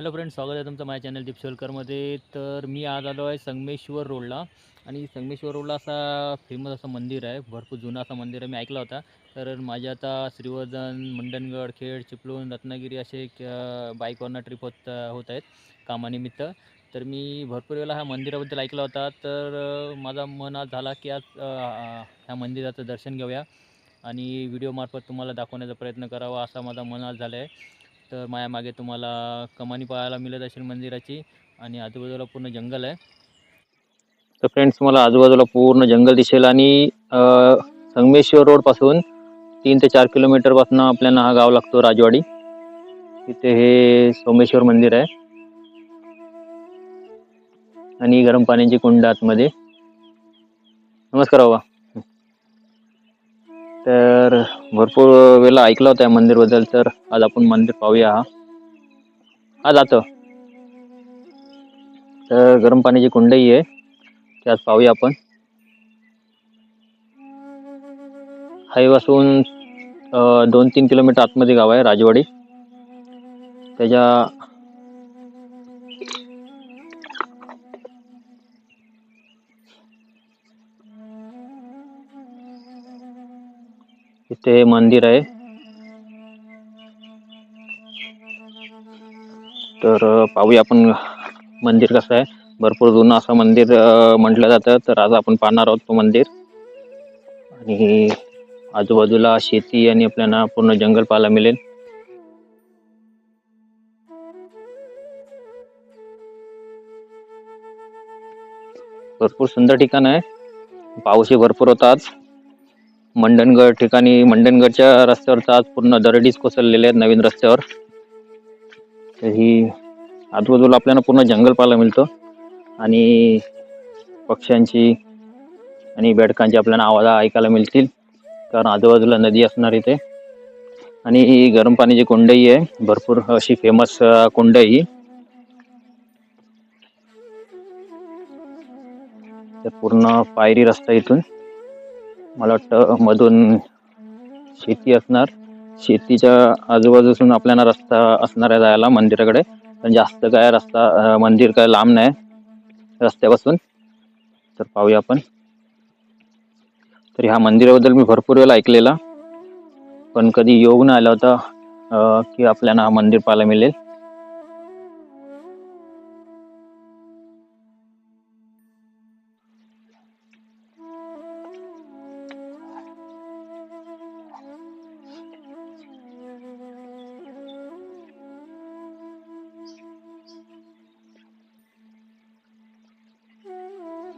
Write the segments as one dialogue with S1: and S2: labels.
S1: Hello friend स्वागत आहे तुमचं माझ्या चॅनल दीपशोलकरमध्ये. तर मी आज आलो आहे संगमेश्वर रोडला. आणि संगमेश्वर रोडला असा फेमस असं मंदिर आहे. भरपूर जुनं असं मंदिर आहे. मी ऐकला होता. तर माझ्या आता श्रीवर्धन मंडणगड खेड चिपळूण रत्नागिरी असे क- बाईकवरनं ट्रिप होत होत आहेत कामानिमित्त. तर मी भरपूर वेळेला ह्या मंदिराबद्दल ऐकला होता. तर माझा मन आज झाला की आज ह्या मंदिराचं दर्शन घेऊया. आणि व्हिडिओमार्फत तुम्हाला दाखवण्याचा प्रयत्न करावा असा माझा मन आज झाला आहे तर माझ्या मागे तुम्हाला कमानी पाहायला मिळत असेल मंदिराची आणि आजूबाजूला पूर्ण जंगल आहे. तर फ्रेंड्स मला आजूबाजूला पूर्ण जंगल दिसेल आणि संगमेश्वर संगमेश्वर रोडपासून तीन ते चार किलोमीटरपासून आपल्याला हा गाव लागतो राजवाडी. इथे हे सोमेश्वर मंदिर आहे. आणि गरम पाण्याची कुंड आतमध्ये. नमस्कार बाबा. तर भरपूर वेळेला ऐकलं होतं या मंदिरबद्दल तर आज आपण मंदिर पाहूया हा. हा जातं. तर गरम पाण्याची कुंडही आहे ते आज पाहूया आपण. हायवासून दोन तीन किलोमीटर आतमध्ये गाव आहे राजवाडी. त्याच्या इथे मंदिर आहे. तर पाहूया आपण मंदिर कसं आहे. भरपूर जुनं असं मंदिर म्हटलं जातं. तर आज आपण पाहणार आहोत तो मंदिर. आणि आजूबाजूला शेती आणि आपल्याला पूर्ण जंगल पाहायला मिळेल. भरपूर सुंदर ठिकाण आहे. पाऊसही भरपूर होता आज. मंडणगड ठिकाणी मंडणगडच्या रस्त्यावरचा आज पूर्ण दरडीच कोसळलेले आहेत नवीन रस्त्यावर. तर ही आजूबाजूला आपल्याला पूर्ण जंगल पाहायला मिळतं. आणि पक्ष्यांची आणि बेडकांची आपल्याला आवाज ऐकायला मिळतील कारण आजूबाजूला नदी असणार इथे. आणि ही गरम पाण्याची कुंडही आहे भरपूर अशी फेमस कुंड ही तर पूर्ण पायरी रस्ता इथून. मला वाटतं मधून शेती असणार. शेतीच्या आजूबाजूसून आपल्याला रस्ता असणार आहे जायला मंदिराकडे. पण जास्त काय रस्ता मंदिर काय लांब नाही. रस्त्यापासून. तर पाहूया आपण. तर ह्या मंदिराबद्दल मी भरपूर वेळेला ऐकलेला. पण कधी योग नाही आला होता की आपल्याला हा मंदिर पाहायला मिळेल.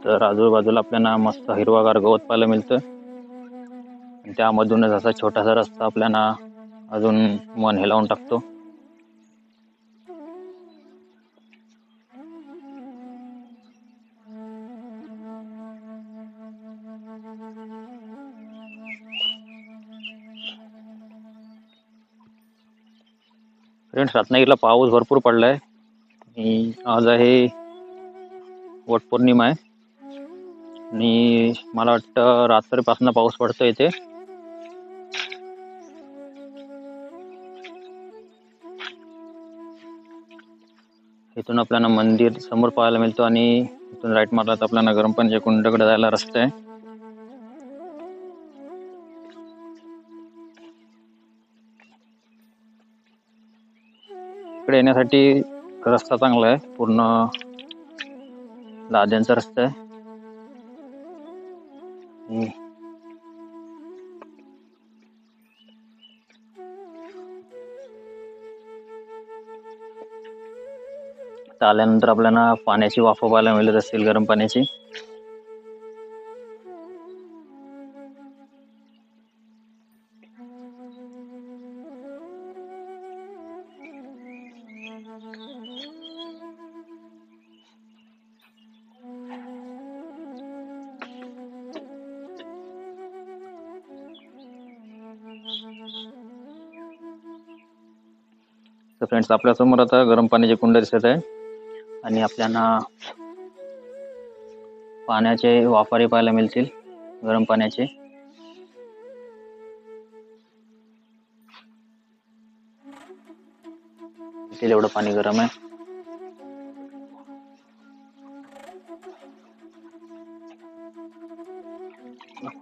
S1: तर आजूबाजूला आपल्याला मस्त हिरवागार गवत पाहायला मिळतं आणि त्यामधूनच असा छोटासा रस्ता आपल्याला अजून मन हेलावून टाकतो. फ्रेंड्स रत्नागिरीला पाऊस भरपूर पडलाय. आणि आज आहे वटपौर्णिमा आहे. आणि मला वाटतं रात्रीपासून पाऊस पडतो इथे. इथून आपल्याला मंदिर समोर पाहायला मिळतो आणि इथून राईट मारला तर आपल्याला गरम पाण्याच्या जायला रस्ता आहे. इकडे येण्यासाठी रस्ता चांगला आहे. पूर्ण लाद्यांचा रस्ता आहे. आल्यानंतर आपल्याला पाण्याची वाफ पाहायला मिळत असेल गरम पाण्याची तर फ्रेंड्स आपल्यासमोर आता गरम पाण्याची कुंड दिसत आहे. आणि आपल्याला पाण्याचे वापरही पाहायला मिळतील गरम पाण्याचे. एवढं पाणी गरम आहे.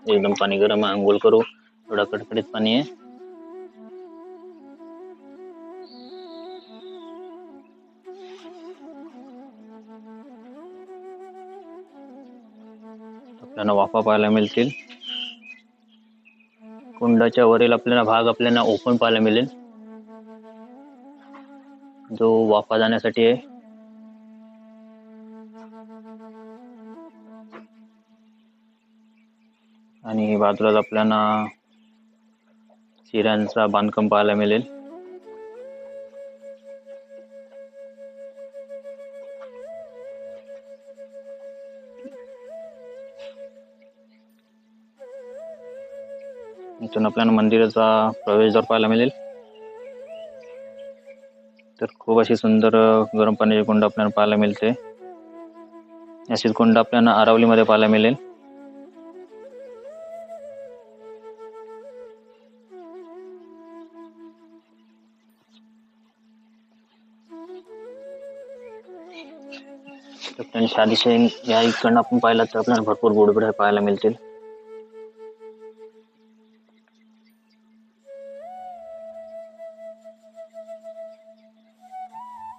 S1: एकदम पाणी गरम आहे. अंघोळ करू. एवढा कडकडीत पाणी आहे. त्यांना वाफा पाहायला मिळतील. कुंडाच्या वरील आपल्याला भाग आपल्याला ओपन पाहायला मिळेल. जो वाफा जाण्यासाठी आहे. आणि बाजूलाच आपल्याला चिऱ्यांचा बांधकाम पाहायला मिळेल. इथून आपल्याला मंदिराचा प्रवेशद्वार पाहायला मिळेल. तर खूप अशी सुंदर गरम पाण्याची कुंड आपल्याला पाहायला मिळते. अशीच कुंड आपल्याला आरावलीमध्ये पाहायला मिळेल. तर या इकडनं आपण पाहिलं तर आपल्याला भरपूर गोडबड्या पाहायला मिळतील.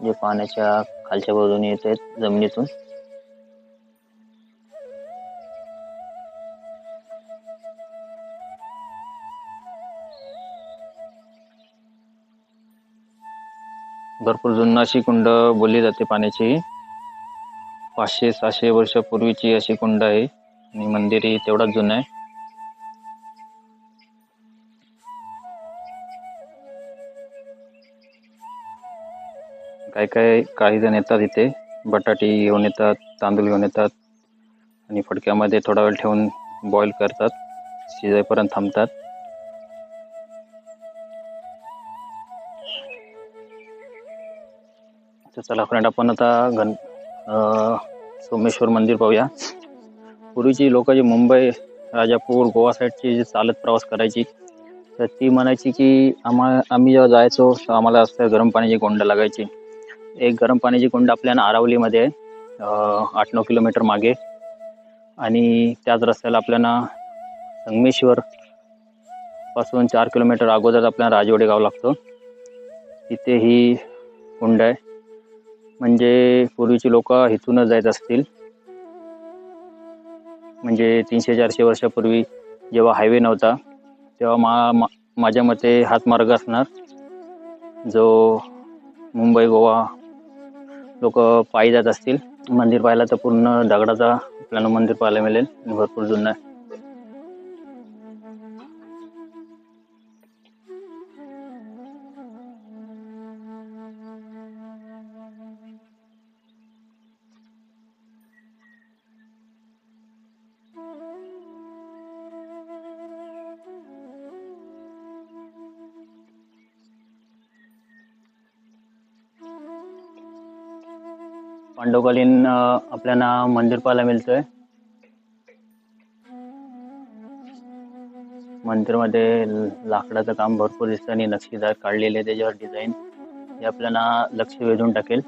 S1: जे पाण्याच्या खालच्या बाजूने येत आहेत जमिनीतून. भरपूर जुनं अशी कुंड बोलली जाते पाण्याची. पाचशे सहाशे वर्षापूर्वीची अशी कुंड आहे आणि मंदिरही तेवढाच जुनं आहे. काय काय काही जण येतात इथे. बटाटे घेऊन येतात तांदूळ घेऊन येतात आणि फडक्यामध्ये थोडा वेळ ठेवून बॉईल करतात. शिजायपर्यंत थांबतात. तर चला फ्रेंड आपण आता गण सोमेश्वर मंदिर पाहूया. पूर्वीची लोक जे मुंबई राजापूर गोवा साईडची जी चालत प्रवास करायची तर ती म्हणायची की आम्हा आम्ही जेव्हा जायचो तर आम्हाला असं गरम पाण्याची गोंड लागायची. एक गरम पाण्याची कुंड आपल्याला आरावलीमध्ये आहे, आठ नऊ किलोमीटर मागे. आणि त्याच रस्त्याला आपल्याला संगमेश्वर पासून चार किलोमीटर अगोदर आपल्याला राजवाडे गाव लागतं. तिथे ही कुंड आहे. म्हणजे पूर्वीची लोक इथूनच जायत असतील. म्हणजे तीनशे चारशे वर्षापूर्वी जेव्हा हायवे नव्हता तेव्हा मा मा- माझ्या मते हाच मार्ग असणार जो मुंबई गोवा लोक पायी जात असतील. मंदिर पाहायला तर पूर्ण दगडाचा आपल्याला मंदिर पाहायला मिळेल भरपूर जुनं आहे पांडवकालीन आपल्याला मंदिर पाहायला मिळतोय. मंदिरमध्ये लाकडाचं काम भरपूर दिसतं आणि नक्षीदार काढलेले त्याच्यावर डिझाईन हे आपल्याला लक्ष वेधून टाकेल.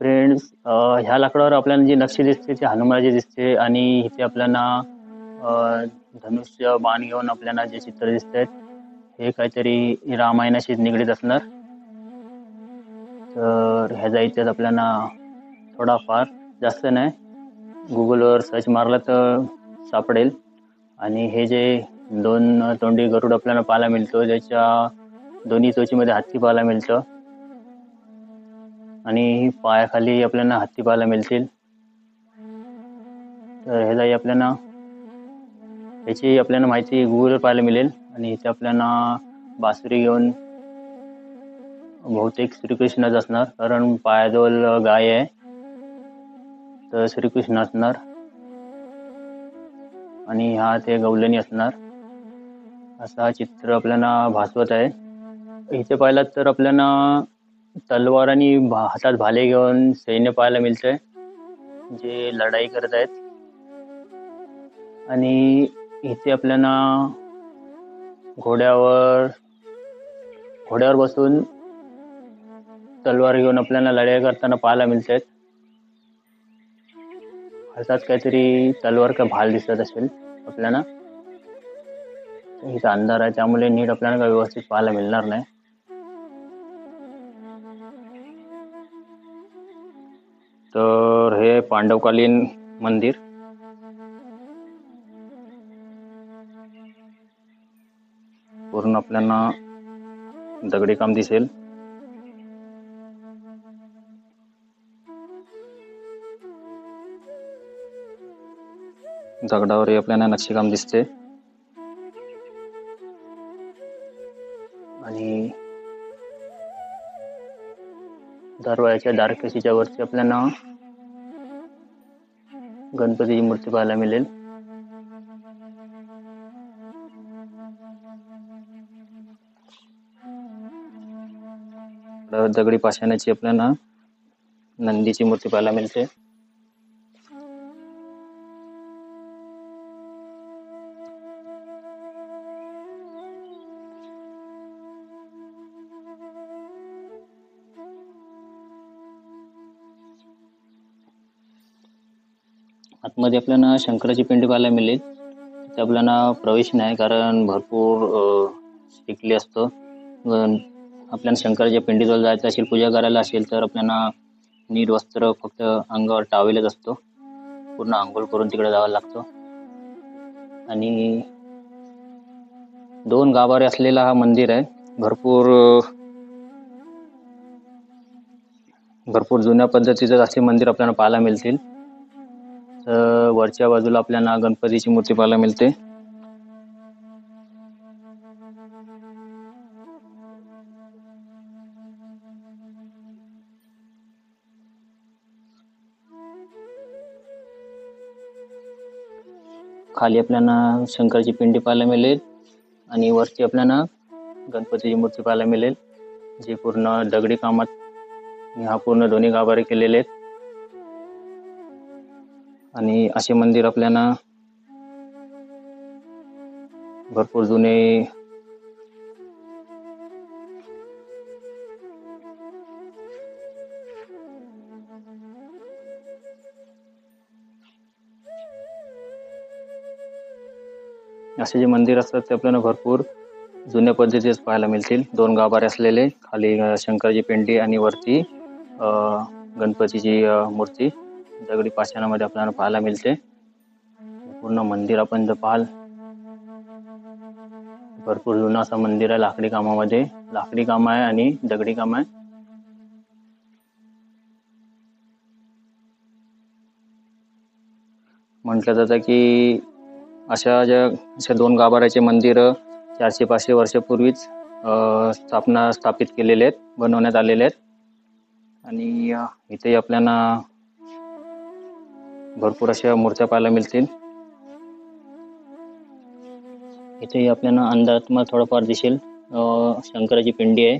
S1: फ्रेंड्स ह्या लाकडावर आपल्याला जी नक्षी दिसते ती हनुमानाची दिसते आणि इथे आपल्याला धनुष्य बाण घेऊन आपल्याला जे चित्र दिसत आहेत हे काहीतरी रामायणाशी निगडीत असणार. तर ह्याचा इतिहास आपल्याला थोडाफार जास्त नाही गुगलवर सर्च मारला तर सापडेल. आणि हे जे दोन तोंडी गरुड आपल्याला पाहायला मिळतो ज्याच्या दोन्ही चोचीमध्ये हत्ती पाहायला मिळतं. आणि पायाखाली आपल्याला हत्ती पाहायला मिळतील. तर ह्याचाही आपल्याला याची आपल्याला माहिती गुगलवर पाहायला मिळेल. आणि इथे आपल्याला बासुरी घेऊन बहुतेक श्रीकृष्णच असणार. कारण पायाजवळ गाय आहे. तर श्रीकृष्ण असणार. आणि हा ते गवलणी असणार. असा हा चित्र आपल्याला भासवत आहे. इथे पाहिलात तर आपल्याला तलवार आणि भा- हातात भाले घेऊन सैन्य पाहायला मिळतंय. जे लढाई करत आहेत. आणि इथे आपल्याला घोड्यावर घोड्यावर बसून तलवार घेऊन आपल्याला लढाई करताना पाहायला मिळतात असाच काहीतरी तलवार का भाल दिसत असेल आपल्याला. इथं अंधार आहे त्यामुळे नीट आपल्याला काय व्यवस्थित पाहायला मिळणार नाही. तर हे पांडवकालीन मंदिर. पूर्ण आपल्याला दगडी काम दिसेल. दगडावरही आपल्याला नक्षीकाम दिसते. आणि दरवाजाच्या दारकशीच्या वरती आपल्याला गणपतीची मूर्ती पाहायला मिळेल. दगडी पाषाणाची आपल्याला नंदीची मूर्ती पाहायला मिळते. आतमध्ये आपल्याला शंकराची पिंडी पाहायला मिळेल. तिथे आपल्याला प्रवेश नाही कारण भरपूर शिकली असतं. आपल्याला शंकराच्या पिंडीजवळ जायचं असेल पूजा करायला असेल तर आपल्याला नीट वस्त्र फक्त अंगावर टावेलच असतो. पूर्ण आंघोळ करून तिकडे जावं लागतो. आणि दोन गाभारे असलेला हा मंदिर आहे. भरपूर भरपूर जुन्या पद्धतीचं असे मंदिर आपल्याला पाहायला मिळतील. तर वरच्या बाजूला आपल्याला गणपतीची मूर्ती पाहायला मिळते. खाली आपल्याला शंकरची पिंडी पाहायला मिळेल आणि वरती आपल्याला गणपतीची मूर्ती पाहायला मिळेल. जी पूर्ण दगडी कामात ह्या पूर्ण दोन्ही गाभारे केलेले आहेत. आणि असे मंदिर आपल्याला भरपूर जुने असे जे मंदिर असतात ते आपल्याला भरपूर जुन्या पद्धतीच पाहायला मिळतील. दोन गाभारे असलेले खाली शंकरजी पेंडी आणि वरती गणपतीची मूर्ती. दगडी पाषाणामध्ये आपल्याला पाहायला मिळते. पूर्ण मंदिर आपण जर पाहाल भरपूर जुनं असं मंदिर आहे लाकडी कामामध्ये. लाकडी काम आहे आणि दगडी काम आहे. म्हटलं जातं की अशा ज्या अशा दोन गाभाऱ्याचे मंदिर चारशे पाचशे वर्षापूर्वीच स्थापना स्थापित केलेले आहेत बनवण्यात आलेले आहेत. आणि इथेही इथे आपल्याला भरपूर अशा मूर्त्या पाहायला मिळतील. इथेही आपल्याला अंधारात थोडंफार दिसेल शंकराची पिंडी आहे.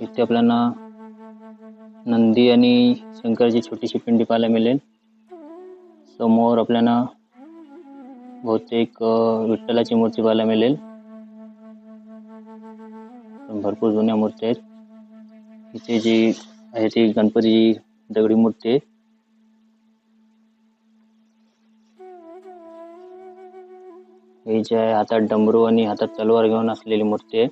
S1: इथे आपल्याला नंदी आणि शंकराची छोटीशी पिंडी पाहायला मिळेल. समोर आपल्याला बहुतेक विठ्ठलाची मूर्ती पाहायला मिळेल. भरपूर जुन्या मूर्ती आहेत. इथे जी आहे ती गणपतीची दगडी मूर्ती आहे. हे जे आहे हातात डमरू आणि हातात तलवार घेऊन असलेली मूर्ती आहे.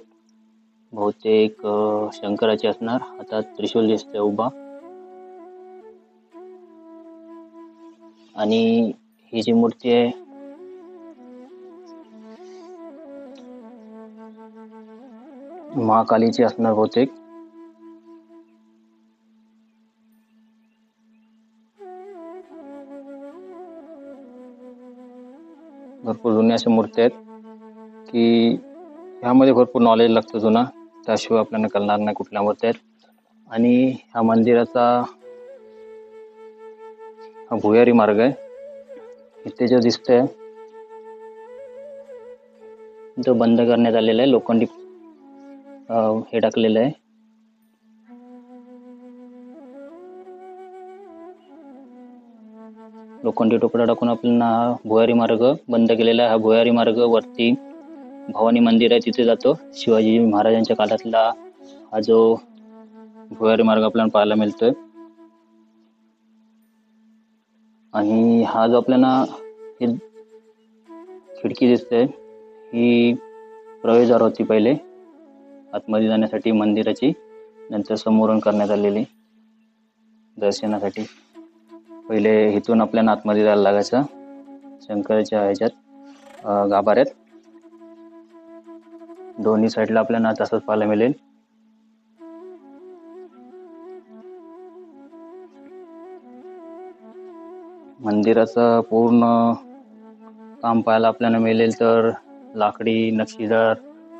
S1: बहुतेक शंकराचे शंकराची असणार. हातात त्रिशूल दिसते उभा. आणि ही जी मूर्ती आहे महाकालीची असणार बहुतेक. भरपूर जुन्या अशा मूर्ती आहेत की ह्यामध्ये भरपूर नॉलेज लागतं जुना. त्याशिवाय आपल्याला कळणार नाही कुठल्या मूर्ती आहेत. आणि ह्या मंदिराचा हा भुयारी मार्ग आहे. इथे जो दिसतोय तो बंद करण्यात आलेला आहे. लोखंडी हे टाकलेलं आहे. लोखंडी टोकडा टाकून आपल्याला हा भुयारी मार्ग बंद केलेला आहे. हा भुयारी मार्ग वरती भवानी मंदिर आहे तिथे जातो. शिवाजी महाराजांच्या काळातला हा जो भुयारी मार्ग आपल्याला पाहायला मिळतोय. आणि हा जो आपल्याला हे खिडकी दिसते ही प्रवेशद्वार होती पहिले. आतमध्ये जाण्यासाठी मंदिराची नंतर समोरून करण्यात आलेली दर्शनासाठी. पहिले इथून आपल्याला आतमध्ये जायला लागायचं. शंकराच्या ह्याच्यात गाभाऱ्यात. दोन्ही साईडला आपल्याला तसंच पाहायला मिळेल. मंदिराचं पूर्ण काम पाहायला आपल्याला मिळेल तर लाकडी नक्षीदार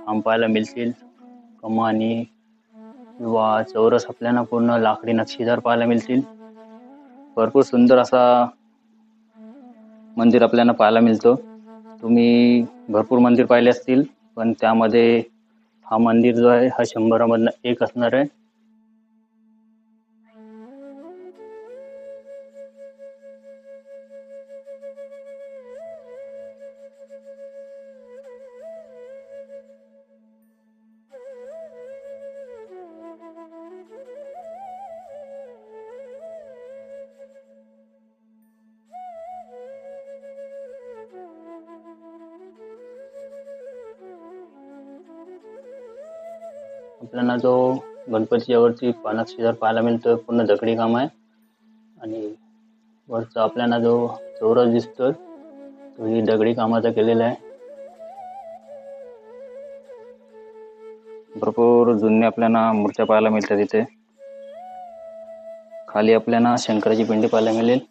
S1: काम पाहायला मिळतील. कमानी किंवा चौरस आपल्याला पूर्ण लाकडी नक्षीदार पाहायला मिळतील. भरपूर सुंदर असा मंदिर आपल्याला पाहायला मिळतो. तुम्ही भरपूर मंदिर पाहिले असतील. पण त्यामध्ये हा मंदिर जो आहे हा शंभरामधनं एक असणार आहे. जो गणपतीच्या वरती शेजार पाहायला मिळतो पूर्ण दगडी काम आहे. आणि वरचा आपल्याला जो चौरस दिसतोय तो ही दगडी कामाचा केलेला आहे. भरपूर जुने आपल्याला मूर्त्या पाहायला मिळतात इथे. खाली आपल्याला शंकराची पिंडी पाहायला मिळेल.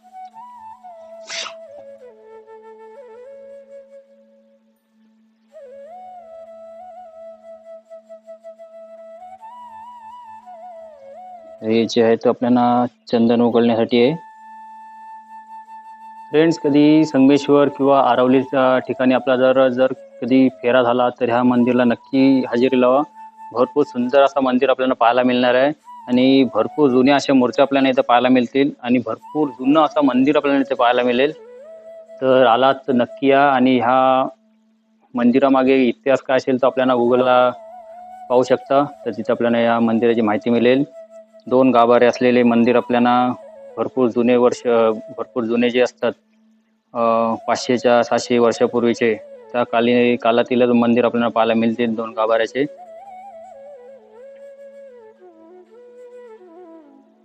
S1: हे जे आहे ते आपल्याला चंदन उघडण्यासाठी आहे. फ्रेंड्स कधी संगमेश्वर किंवा आरवलीच्या ठिकाणी आपला जर जर कधी फेरा झाला तर ह्या मंदिरला नक्की हजेरी लावा. भरपूर सुंदर असं मंदिर आपल्याला पाहायला मिळणार आहे. आणि भरपूर जुन्या अशा मूर्त्या आपल्याला इथं पाहायला मिळतील. आणि भरपूर जुनं असं मंदिर आपल्याला इथे पाहायला मिळेल. तर आलात तर नक्की या. आणि ह्या मंदिरामागे इतिहास काय असेल तर आपल्याला गुगलला पाहू शकता. तर तिथे आपल्याला या मंदिराची माहिती मिळेल. दोन गाभारे असलेले मंदिर आपल्याला भरपूर जुने वर्ष भरपूर जुने जे असतात पाचशेच्या सहाशे वर्षापूर्वीचे त्या काली कालातीलच मंदिर आपल्याला पाहायला मिळतील दोन गाभाऱ्याचे.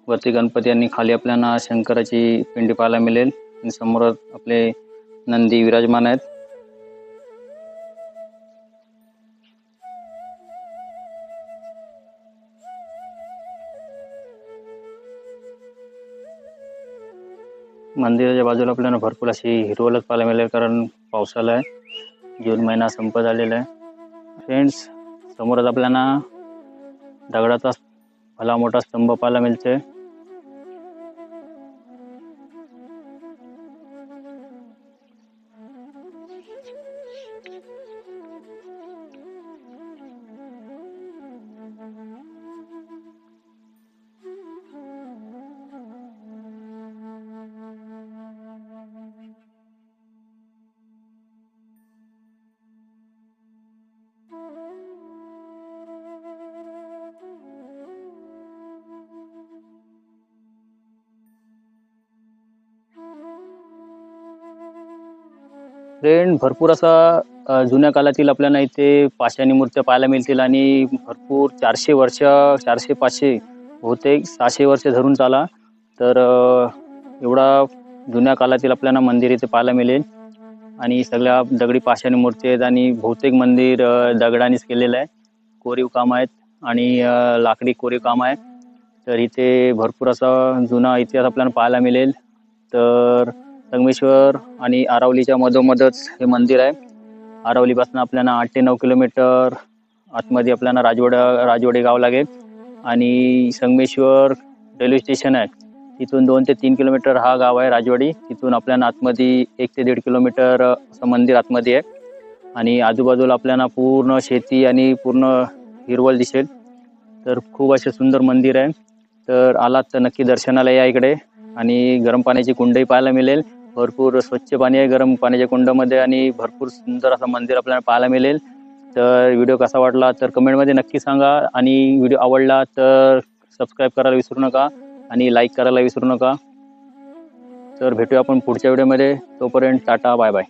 S1: वरती गणपती आणि खाली आपल्याला शंकराची पिंडी पाहायला मिळेल. आणि समोर आपले नंदी विराजमान आहेत. मंदिराच्या बाजूला आपल्याला भरपूर अशी हिरवळच पाहायला मिळेल कारण पावसाळा आहे. जून महिना संपत आलेला आहे. फ्रेंड्स समोरच आपल्याला दगडाचा भला मोठा स्तंभ पाहायला मिळते फ्रेंड भरपूर असा जुन्या काळातील आपल्याला इथे पाषाणी मूर्त्या पाहायला मिळतील आणि भरपूर चारशे वर्ष चारशे पाचशे बहुतेक सहाशे वर्ष धरून चाला. तर एवढा जुन्या काळातील आपल्याला मंदिर इथे पाहायला मिळेल. आणि सगळ्या दगडी पाषाणी मूर्ती आहेत आणि बहुतेक मंदिर दगडानेच केलेलं आहे. कोरीव काम आहेत आणि लाकडी कोरीव काम आहे. तर इथे भरपूर असा जुना इतिहास आपल्याला पाहायला मिळेल. तर संगमेश्वर आणि आरावलीच्या मधोमधच हे मंदिर आहे. आरावलीपासून आपल्याला आठ ते नऊ किलोमीटर आतमध्ये आपल्याला राजवाडा राजवाडे गाव लागेल. आणि संगमेश्वर रेल्वे स्टेशन आहे. तिथून दोन ते तीन किलोमीटर हा गाव आहे राजवाडी. तिथून आपल्याला आतमध्ये एक ते दीड किलोमीटर असं मंदिर आतमध्ये आहे. आणि आजूबाजूला आपल्याला पूर्ण शेती आणि पूर्ण हिरवळ दिसेल. तर खूप असे सुंदर मंदिर आहे. तर आलात तर नक्की दर्शनाला या इकडे. आणि गरम पाण्याची कुंडही पाहायला मिळेल. भरपूर स्वच्छ पाणी आहे गरम पाण्याच्या कुंडामध्ये आणि भरपूर सुंदर असं मंदिर आपल्याला पाहायला मिळेल. तर व्हिडिओ कसा वाटला तर कमेंटमध्ये नक्की सांगा आणि व्हिडिओ आवडला तर सबस्क्राईब करायला विसरू नका आणि लाईक करायला विसरू नका. तर भेटूया आपण पुढच्या व्हिडिओमध्ये. तोपर्यंत टाटा बाय बाय.